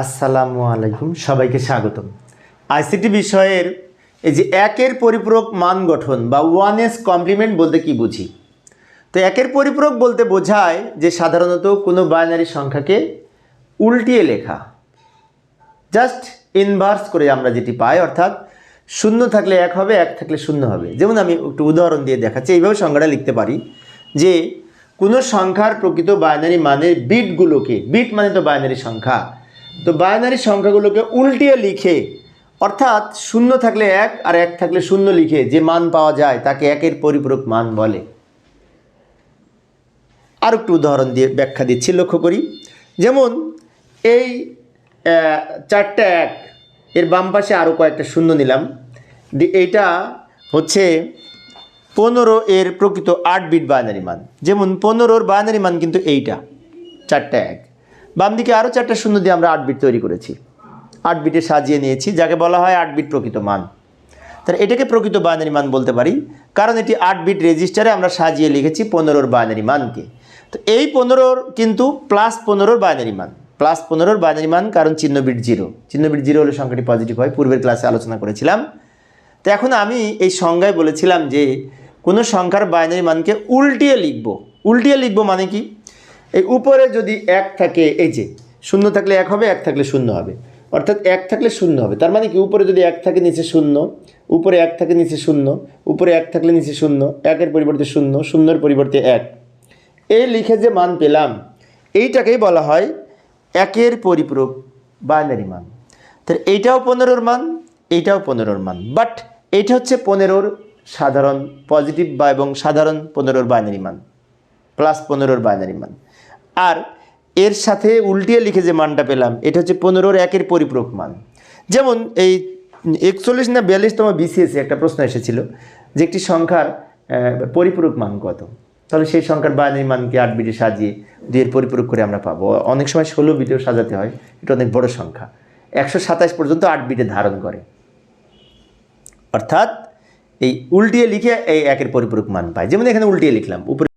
আসসালামু আলাইকুম, সবাইকে স্বাগতম। আইসিটি বিষয়ের এই যে একের পরিপূরক মান গঠন বা ওয়ান এস কমপ্লিমেন্ট বলতে কি বুঝি? তো একের পরিপূরক বলতে বোঝায় যে সাধারণত কোনো বাইনারি সংখ্যাকে উল্টিয়ে লেখা। জাস্ট ইনভার্স করে আমরা যেটি পাই, অর্থাৎ শূন্য থাকলে এক হবে, এক থাকলে শূন্য হবে। যেমন আমি একটু উদাহরণ দিয়ে দেখাচ্ছি, এইভাবে সংখ্যাটা লিখতে পারি যে কোনো সংখ্যার প্রকৃত বাইনারি মানের বিটগুলোকে বিট মানে তো বাইনারি সংখ্যা তো বাইনারি সংখ্যাগুলোকে উল্টিয়ে লিখে, অর্থাৎ শূন্য থাকলে এক আর এক থাকলে শূন্য লিখে যে মান পাওয়া যায় তাকে একের পরিপূরক মান বলে। আর একটু উদাহরণ দিয়ে ব্যাখ্যা দিচ্ছি, লক্ষ্য করি। যেমন এই চারটা এক, এর বাম পাশে আরও কয়েকটা শূন্য নিলাম। এইটা হচ্ছে পনেরো এর প্রকৃত আট বিট বাইনারি মান। যেমন পনেরোর বাইনারি মান কিন্তু এইটা, চারটা এক। বাম দিকে আরও চারটা শূন্য দিয়ে আমরা আট বিট তৈরি করেছি। আট বিটে সাজিয়ে নিয়েছি, যাকে বলা হয় আট বিট প্রকৃত মান। তাহলে এটাকে প্রকৃত বাইনারি মান বলতে পারি, কারণ এটি আট বিট রেজিস্টারে আমরা সাজিয়ে লিখেছি পনেরোর বাইনারি মানকে। তো এই পনেরোর কিন্তু প্লাস পনেরোর বাইনারি মান। প্লাস পনেরোর বাইনারি মান, কারণ চিহ্ন বিট জিরো চিহ্ন বিট জিরো হলে সংখ্যাটি পজিটিভ হয়, পূর্বের ক্লাসে আলোচনা করেছিলাম। তো এখন আমি এই সংজ্ঞায় বলেছিলাম যে কোনো সংখ্যার বাইনারি মানকে উল্টিয়ে লিখব। উল্টিয়ে লিখব মানে কি? এই উপরে যদি এক থাকে, এই যে, শূন্য থাকলে এক হবে, এক থাকলে শূন্য হবে। অর্থাৎ এক থাকলে শূন্য হবে। তার মানে কি? উপরে যদি এক থাকে, নিচে শূন্য। উপরে এক থাকে, নিচে শূন্য। উপরে এক থাকলে নিচে শূন্য। একের পরিবর্তে শূন্য, শূন্যর পরিবর্তে এক। এই লিখে যে মান পেলাম, এইটাকেই বলা হয় একের পরিপূরক বাইনারি মান। তাহলে এইটাও পনেরোর মান, এইটাও পনেরোর মান। বাট এইটা হচ্ছে পনেরোর সাধারণ পজিটিভ বা এবং সাধারণ পনেরোর বাইনারি মান। প্লাস পনেরোর বাইনারি মান। আর এর সাথে উল্টিয়ে লিখে যে মানটা পেলাম, এটা হচ্ছে পনেরোর একের পরিপূরক মান। যেমন এই একচল্লিশ না বিয়াল্লিশতম বিসিএসে একটা প্রশ্ন এসেছিল যে একটি সংখ্যার পরিপূরক মান কত? তাহলে সেই সংখ্যার বাইনারি মানকে আট বিটে সাজিয়ে দুইয়ের পরিপূরক করে আমরা পাবো। অনেক সময় ষোলো বিটেও সাজাতে হয়, এটা অনেক বড় সংখ্যা। একশো সাতাশ পর্যন্ত আট বিটে ধারণ করে। অর্থাৎ এই উল্টিয়ে লিখে এই একের পরিপূরক মান পায় যেমন এখানে উল্টিয়ে লিখলাম, উপরে